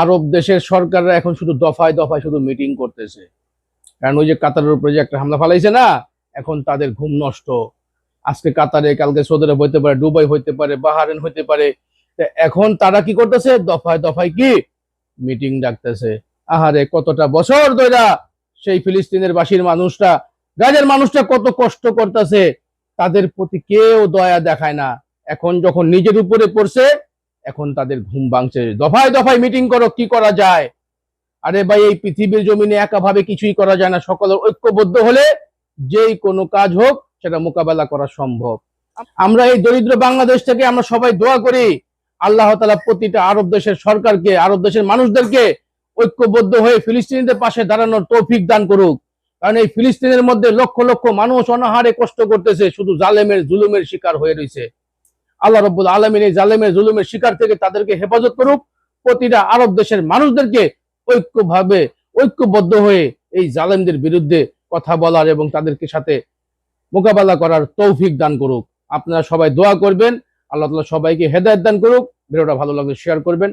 আরব দেশের সরকাররা এখন শুধু দফায় দফায় শুধু মিটিং করতেছে। কারণ ওই যে কাতারের উপরে যে একটা হামলা ফালাইছে না, এখন তাদের ঘুম নষ্ট। আজকে কাতারে, কালকে সৌদি আরব হইতে পারে, দুবাই হইতে পারে বাহারেন হইতে পারে। এখন তারা কি করতেছে? দফায় দফায় কি? মিটিং ডাকতেছে। আহারে, কতটা বছর ধরে সেই ফিলিস্তিনের বাসীর মানুষটা গাজের মানুষটা কত কষ্ট করতেছে, তাদের প্রতি কেউ দয়া দেখায় না। এখন যখন নিজের উপরে পড়ছে এখন তাদের ঘুম ভাঙছে। দফায় দফায় মিটিং করো, কি করা যায়? আরে ভাই, এই পৃথিবীর জমিনে একাভাবে কিছুই করা যায় না। সকলের ঐক্যবদ্ধ হলে যেই কোনো কাজ হোক, সেটা মোকাবেলা করা সম্ভব। আমরা এই দরিদ্র বাংলাদেশ থেকে আমরা সবাই দোয়া করি, আল্লাহ তালা প্রতিটা আরব দেশের সরকারকে, আরব দেশের মানুষদেরকে ঐক্যবদ্ধ হয়ে ফিলিস্তিনিদের পাশে দাঁড়ানোর তৌফিক দান করুক। কারণ এই ফিলিস্তিনের মধ্যে লক্ষ লক্ষ মানুষ অনাহারে কষ্ট করতেছে, শুধু জালেমের, জুলুমের শিকার হয়ে রয়েছে। আল্লাহ রব্বুল আলমিন এই জালেমের জুলুমের শিকার থেকে তাদেরকে হেফাজত করুক। প্রতিটা আরব দেশের মানুষদেরকে ঐক্যভাবে, ঐক্যবদ্ধ হয়ে এই জালেমদের বিরুদ্ধে কথা বলার এবং তাদেরকে সাথে মোকাবেলা করার তৌফিক দান করুক। আপনারা সবাই দোয়া করবেন। আল্লাহ তালা সবাইকে হেদায়ত দান করুক। ভিডিওটা ভালো লাগলে শেয়ার করবেন।